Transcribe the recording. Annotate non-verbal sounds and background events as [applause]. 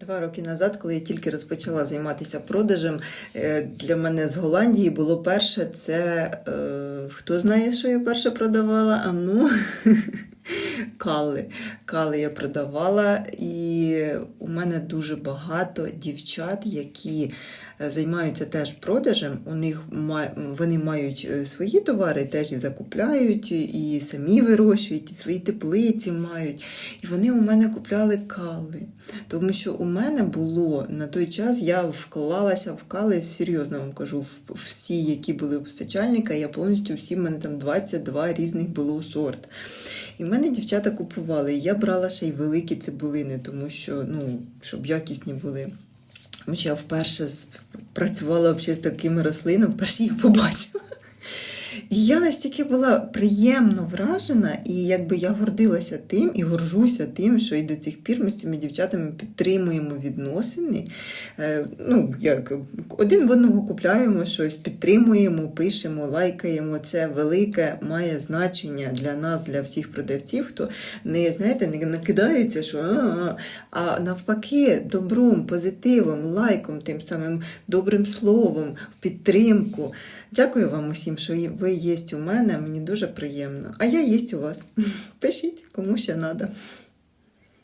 Два роки назад, коли я тільки розпочала займатися продажем, е, для мене з Голландії було перше це е, хто знає, що я перше продавала? А ну [laughs] кали. Кали я продавала, і у мене дуже багато дівчат, які е, займаються теж продажем. У них вони мають е, свої товари, теж і закупляють, і самі вирощують, і свої теплиці мають. І вони у мене купляли кали. Тому що у мене було на той час, я вклалася в кали, серйозно вам кажу, в- всі, які були у постачальника, я повністю всі, в мене там 22 різних було сорт. І в мене дівчата купували. І я брала ще й великі цибулини, тому що, ну, щоб якісні були. Тому що я вперше працювала з такими рослинами, вперше їх побачила. І я настільки була приємно вражена, і якби я гордилася тим і горжуся тим, що і до цих пір ми з цими дівчатами підтримуємо відносини. Е, ну, як один в одного купляємо щось, підтримуємо, пишемо, лайкаємо. Це велике має значення для нас, для всіх продавців, хто не знаєте, не накидається, що а, а, а навпаки, добром, позитивом, лайком, тим самим добрим словом, підтримку. Дякую вам усім, що і ви є у мене. Мені дуже приємно. А я є у вас. [laughs] Пишіть, кому ще треба.